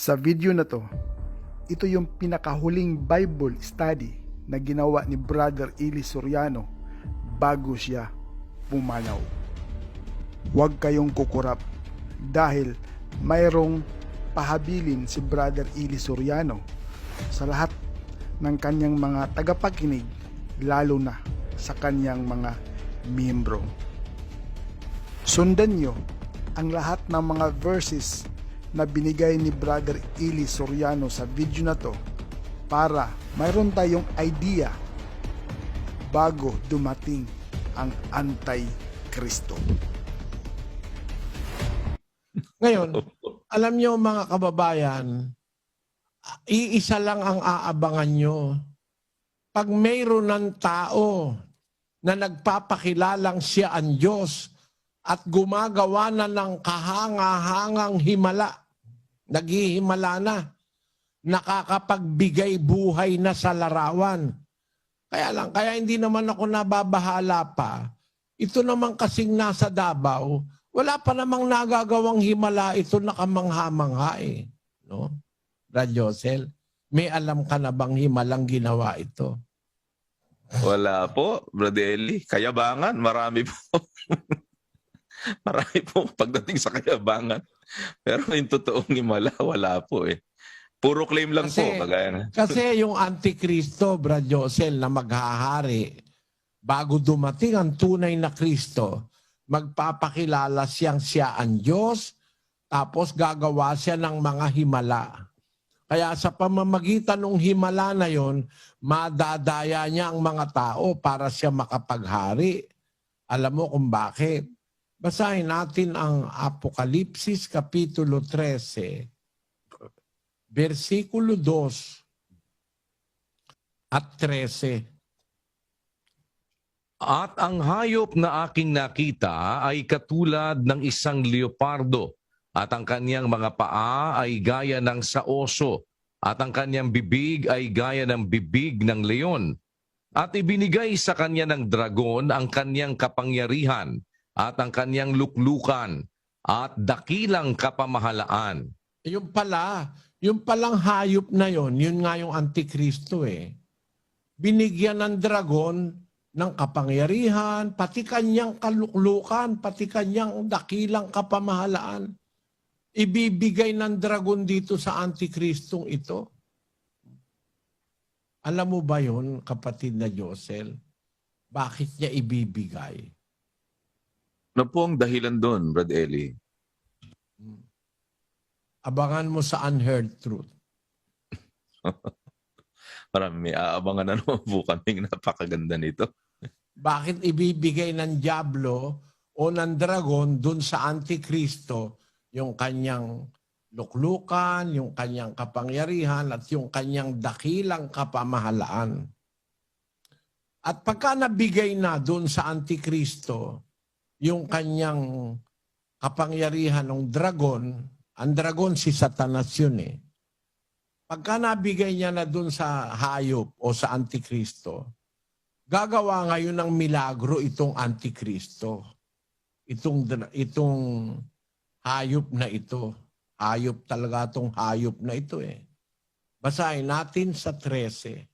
Sa video na to, ito yung pinakahuling Bible study na ginawa ni Brother Eli Soriano bago siya pumanaw. Huwag kayong kukurap dahil mayroong pahabilin si Brother Eli Soriano sa lahat ng kanyang mga tagapakinig lalo na sa kanyang mga miyembro. Sundan nyo ang lahat ng mga verses na binigay ni Brother Eli Soriano sa video na to para mayroon tayong idea bago dumating ang Anti-Kristo. Ngayon, alam niyo mga kababayan, iisa lang ang aabangan nyo. Pag mayroon ng tao na nagpapakilalang siya ang Diyos at gumagawa na ng kahanga-hangang himala, naghihimala na, nakakapagbigay buhay na sa larawan. Kaya lang, kaya hindi naman ako nababahala pa. Ito naman kasing nasa Davao, wala pa namang nagagawang himala ito nakamangha-mangha eh. No? Radyosel, may alam ka na bang himalang ginawa ito? Wala po, Brother Eli. Kayabangan, marami po. marami po pagdating sa kayabangan. Pero yung totoong himala, wala po eh. Puro claim lang Kasi- po. Kagaya na. Kasi yung Antikristo, Bradyosel, na maghahari, bago dumating ang tunay na Kristo, magpapakilala siyang siya ang Diyos, tapos gagawa siya ng mga himala. Kaya sa pamamagitan ng himala na yon, madadaya niya ang mga tao para siya makapaghari. Alam mo kung bakit? Basahin natin ang Apokalipsis Kapitulo 13, versikulo 2 at 13. At ang hayop na aking nakita ay katulad ng isang leopardo at ang kanyang mga paa ay gaya ng sa oso at ang kanyang bibig ay gaya ng bibig ng leon. At ibinigay sa kanya ng dragon ang kanyang kapangyarihan at ang kanyang luklukan at dakilang kapamahalaan. Yung pala, yung palang hayop na yon, yun nga yung Antikristo eh. Binigyan ng dragon ng kapangyarihan, pati kanyang kaluklukan, pati kanyang dakilang kapamahalaan. Ibibigay ng dragon dito sa Antikristong ito. Alam mo ba yon kapatid na Josel? Bakit niya ibibigay? Ano po ang dahilan doon, Brother Eli? Abangan mo sa unheard truth. Marami may aabangan na naman po kaming napakaganda nito. bakit ibibigay ng Diablo o ng dragon dun sa Antikristo yung kanyang luklukan, yung kanyang kapangyarihan at yung kanyang dakilang kapamahalaan. At pagka nabigay na dun sa Antikristo yung kanyang kapangyarihan ng dragon, ang dragon si Satanas yun eh. Pagka nabigay niya na dun sa hayop o sa Antikristo, gagawa ngayon ng milagro itong Antikristo. Itong, itong hayop na ito. Hayop talaga itong hayop na ito eh. Basahin natin sa 13.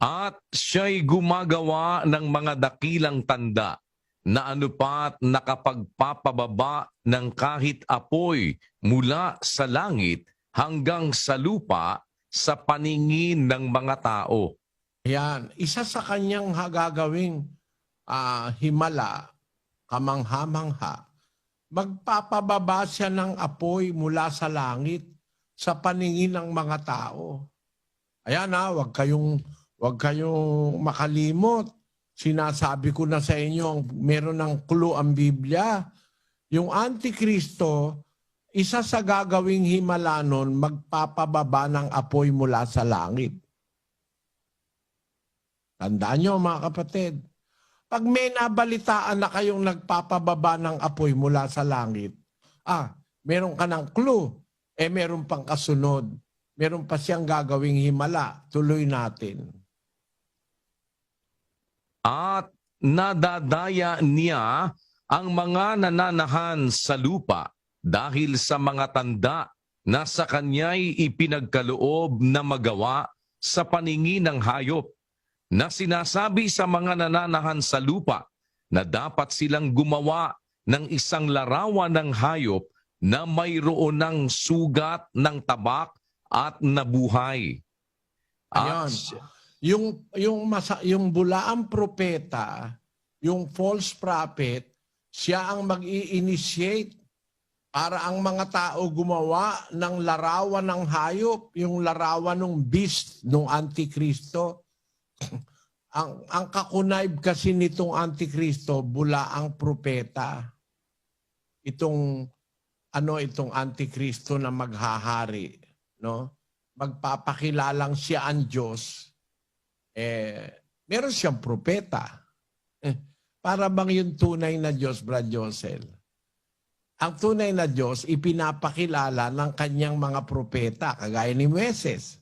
At siya'y gumagawa ng mga dakilang tanda na anupat nakapagpapababa ng kahit apoy mula sa langit hanggang sa lupa sa paningin ng mga tao. Yan. Isa sa kanyang hagagawing ah, himala, kamangha-mangha, magpapababa siya ng apoy mula sa langit sa paningin ng mga tao. Ayan na, wag kayong, wag kayong makalimot. Sinasabi ko na sa inyo, meron ng clue ang Biblia. Yung Antikristo, isa sa gagawing himala nun, magpapababa ng apoy mula sa langit. Tandaan nyo mga kapatid, pag may nabalitaan na kayong nagpapababa ng apoy mula sa langit, ah, meron ka ng clue, eh meron pang kasunod. Meron pa siyang gagawing himala. Tuloy natin. At nadadaya niya ang mga nananahan sa lupa dahil sa mga tanda na sa kanya'y ipinagkaloob na magawa sa paningin ng hayop na sinasabi sa mga nananahan sa lupa na dapat silang gumawa ng isang larawan ng hayop na mayroon ng sugat ng tabak at nabuhay. At Yung yung masa, yung bulaang propeta, yung false prophet, siya ang mag-i-initiate para ang mga tao gumawa ng larawan ng hayop, yung larawan ng beast, ng antikristo. ang ang kakunayb kasi nitong antikristo, bulaang propeta. Itong ano itong antikristo na maghahari, no? Magpapakilalang siya ang Diyos eh, meron siyang propeta. Eh, para bang yung tunay na Diyos, Brad Josel? Ang tunay na Diyos, ipinapakilala ng kanyang mga propeta, kagaya ni Moises.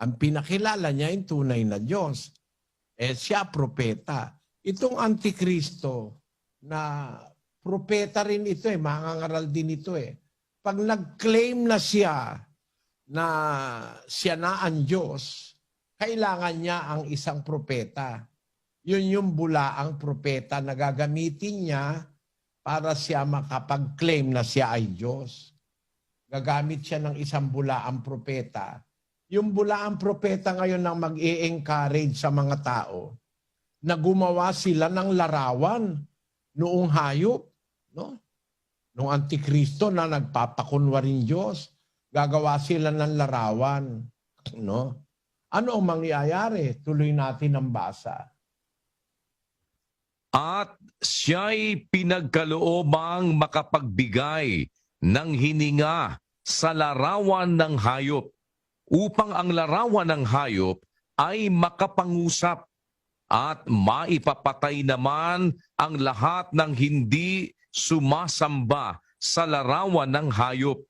Ang pinakilala niya yung tunay na Diyos. Eh, siya propeta. Itong Antikristo, na propeta rin ito eh, mangangaral din ito eh. Pag nag-claim na siya na siya na ang Diyos, kailangan niya ang isang propeta. Yun yung bulaang propeta na gagamitin niya para siya makapag-claim na siya ay Diyos. Gagamit siya ng isang bulaang propeta. Yung bulaang propeta ngayon ang mag encourage sa mga tao na gumawa sila ng larawan noong hayop. No? Noong antikristo na nagpapakunwa rin Diyos. Gagawa sila ng larawan. No? Ano ang mangyayari? Tuloy natin ang basa. at siya'y pinagkaloobang makapagbigay ng hininga sa larawan ng hayop upang ang larawan ng hayop ay makapangusap at maipapatay naman ang lahat ng hindi sumasamba sa larawan ng hayop.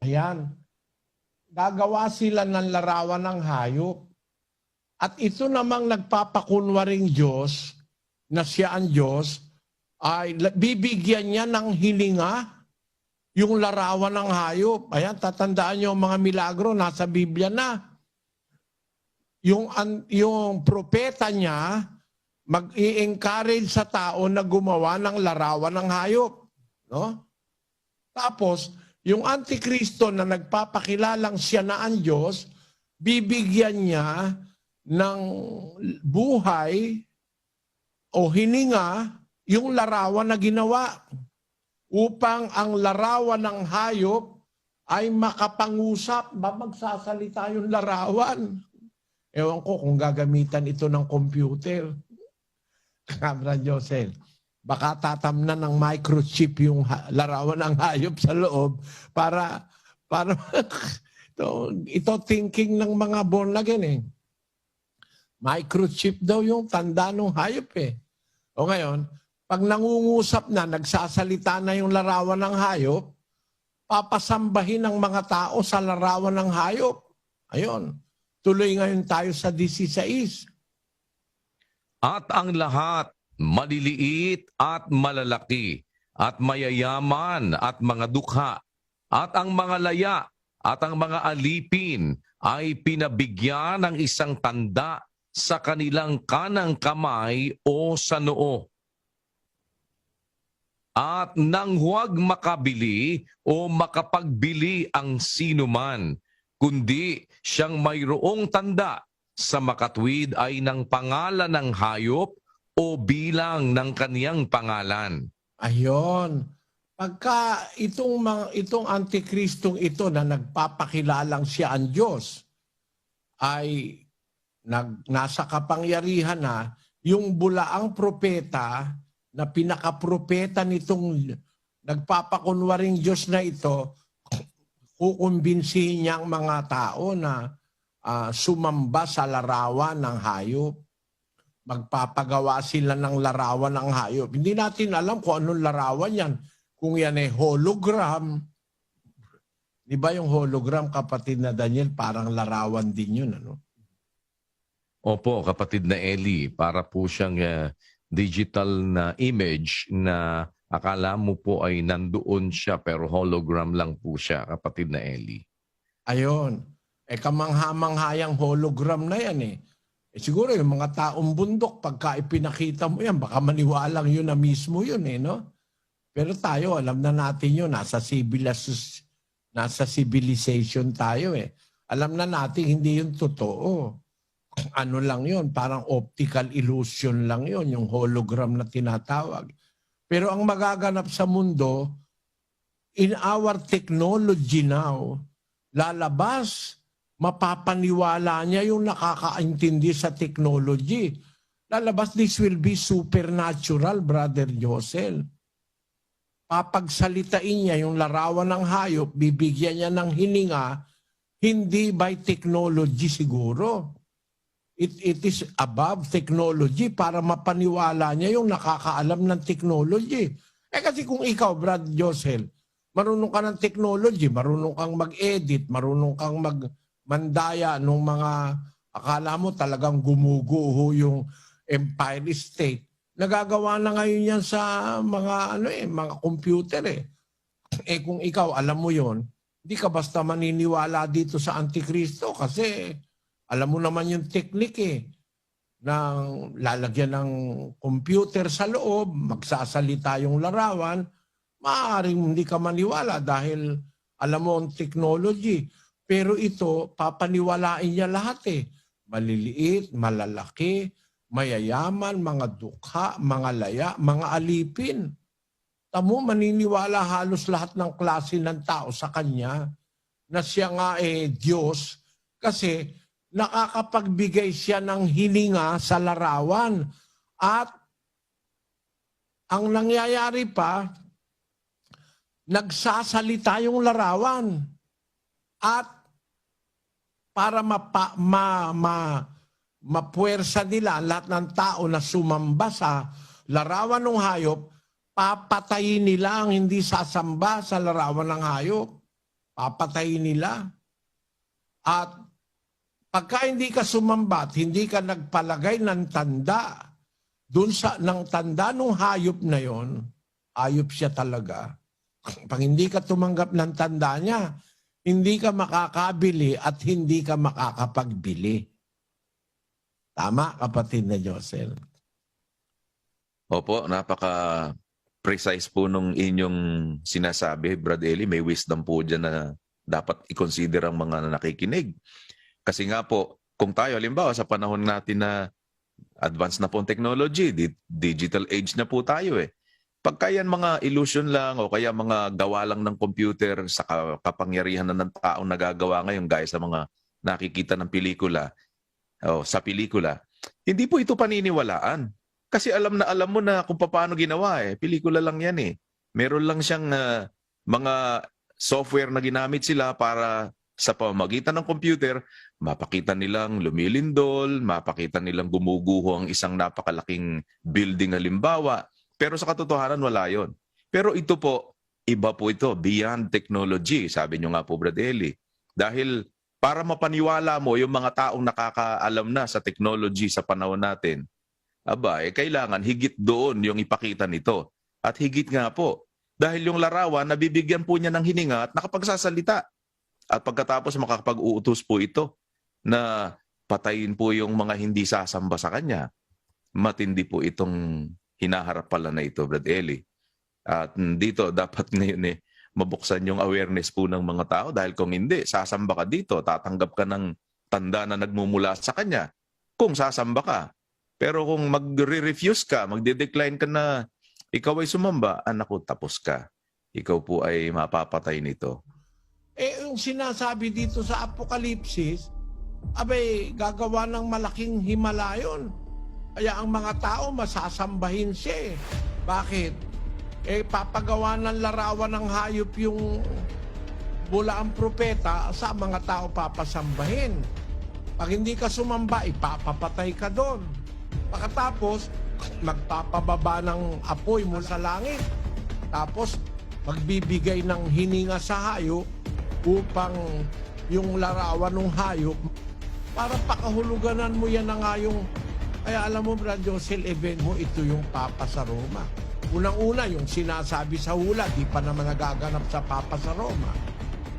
Ayan. Gagawa sila ng larawan ng hayop. At ito namang nagpapakunwaring Diyos, na siya ang Diyos, ay bibigyan niya ng hininga yung larawan ng hayop. Ayan, tatandaan niyo ang mga milagro, nasa Biblia na. Yung, yung propeta niya, mag-i-encourage sa tao na gumawa ng larawan ng hayop. No? Tapos, yung Antikristo na nagpapakilalang siya na ang Diyos, bibigyan niya ng buhay o hininga yung larawan na ginawa upang ang larawan ng hayop ay makapangusap, ba magsasalita yung larawan. Ewan ko kung gagamitan ito ng computer. Camera Josel. Baka tatamnan ng microchip yung larawan ng hayop sa loob para para ito, ito thinking ng mga born again eh. Microchip daw yung tanda ng hayop eh. O ngayon, pag nangungusap na, nagsasalita na yung larawan ng hayop, papasambahin ng mga tao sa larawan ng hayop. Ayun. Tuloy ngayon tayo sa 16. At ang lahat, maliliit at malalaki, at mayayaman at mga dukha, at ang mga laya, at ang mga alipin ay pinabigyan ng isang tanda sa kanilang kanang kamay o sa noo. At nang huwag makabili o makapagbili ang sinuman, kundi siyang mayroong tanda sa makatwid ay ng pangalan ng hayop o bilang ng kaniyang pangalan. Ayon. Pagka itong mga itong antikristong ito na nagpapakilalang siya ang Diyos ay nag, nasa kapangyarihan na yung bulaang propeta na pinakapropeta nitong nagpapakunwaring Diyos na ito kukumbinsihin niya ang mga tao na ah, sumamba sa larawan ng hayop magpapagawa sila ng larawan ng hayop. Hindi natin alam kung anong larawan yan. Kung yan ay hologram. Di ba yung hologram, kapatid na Daniel, parang larawan din yun. Ano? Opo, kapatid na Eli, para po siyang eh, digital na image na akala mo po ay nandoon siya pero hologram lang po siya, kapatid na Eli. Ayon. Eh kamangha-manghayang hologram na yan eh. Eh. Siguro yung mga taong bundok, pagka ipinakita mo yan, baka maniwalang yun na mismo yun eh, no? Pero tayo, alam na natin yun, nasa, civilis- nasa civilization tayo eh. Alam na natin hindi yun totoo. Ano lang yun, parang optical illusion lang yun, yung hologram na tinatawag. Pero ang magaganap sa mundo, in our technology now, lalabas, mapapaniwala niya yung nakakaintindi sa technology. Lalabas, this will be supernatural, Brother Josel. Papagsalitain niya yung larawan ng hayop, bibigyan niya ng hininga, hindi by technology siguro. It, it is above technology para mapaniwala niya yung nakakaalam ng technology. Eh kasi kung ikaw, Brad Josel, marunong ka ng technology, marunong kang mag-edit, marunong kang magmandaya nung mga akala mo talagang gumuguho yung Empire State. Nagagawa na ngayon yan sa mga ano eh, mga computer eh. Eh kung ikaw alam mo yon, hindi ka basta maniniwala dito sa Antikristo kasi alam mo naman yung technique eh ng lalagyan ng computer sa loob, magsasalita yung larawan, maaaring hindi ka maniwala dahil alam mo ang technology. Pero ito, papaniwalain niya lahat eh. Maliliit, malalaki, mayayaman, mga dukha, mga laya, mga alipin. Tamo, maniniwala halos lahat ng klase ng tao sa kanya na siya nga eh Diyos kasi nakakapagbigay siya ng hininga sa larawan. At ang nangyayari pa, nagsasalita yung larawan. At para mapa, ma, ma, mapuwersa nila lahat ng tao na sumamba sa larawan ng hayop, papatayin nila ang hindi sasamba sa larawan ng hayop. Papatayin nila. At pagka hindi ka sumamba at hindi ka nagpalagay ng tanda doon sa ng tanda ng hayop na yon, hayop siya talaga. Pag hindi ka tumanggap ng tanda niya, hindi ka makakabili at hindi ka makakapagbili. Tama, kapatid na Josel. Opo, napaka precise po nung inyong sinasabi, Brad Eli. May wisdom po dyan na dapat i-consider ang mga nakikinig. Kasi nga po, kung tayo, halimbawa sa panahon natin na advanced na po ang technology, di- digital age na po tayo eh. Pagka yan mga illusion lang o kaya mga gawa lang ng computer sa ka- kapangyarihan na ng taong nagagawa ngayon gaya sa mga nakikita ng pelikula o sa pelikula, hindi po ito paniniwalaan. Kasi alam na alam mo na kung paano ginawa eh. Pelikula lang yan eh. Meron lang siyang ah, mga software na ginamit sila para sa pamamagitan ng computer, mapakita nilang lumilindol, mapakita nilang gumuguho ang isang napakalaking building halimbawa. Pero sa katotohanan, wala yon. Pero ito po, iba po ito, beyond technology, sabi nyo nga po, Brad Eli. Dahil para mapaniwala mo yung mga taong nakakaalam na sa technology sa panahon natin, aba, eh, kailangan higit doon yung ipakita nito. At higit nga po, dahil yung larawan, nabibigyan po niya ng hininga at nakapagsasalita. At pagkatapos makakapag-uutos po ito na patayin po yung mga hindi sasamba sa kanya. Matindi po itong hinaharap pala na ito, Brad Eli. At dito, dapat ngayon eh, mabuksan yung awareness po ng mga tao dahil kung hindi, sasamba ka dito, tatanggap ka ng tanda na nagmumula sa kanya kung sasamba ka. Pero kung magre-refuse ka, magde-decline ka na ikaw ay sumamba, anak ko, tapos ka. Ikaw po ay mapapatay nito. Eh, yung sinasabi dito sa Apokalipsis, abay, gagawa ng malaking himalayon. Kaya ang mga tao masasambahin siya eh. Bakit? Eh, papagawa ng larawan ng hayop yung bula ang propeta sa mga tao papasambahin. Pag hindi ka sumamba, ipapapatay ka doon. Pagkatapos, magpapababa ng apoy mo sa langit. Tapos, magbibigay ng hininga sa hayop upang yung larawan ng hayop para pakahuluganan mo yan na nga yung kaya alam mo Brad Josel event mo ito yung Papa sa Roma Unang-una, yung sinasabi sa hula, di pa naman nagaganap sa Papa sa Roma.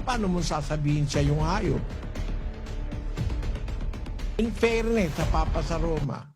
Paano mo sasabihin siya yung hayop? In fairness sa Papa sa Roma,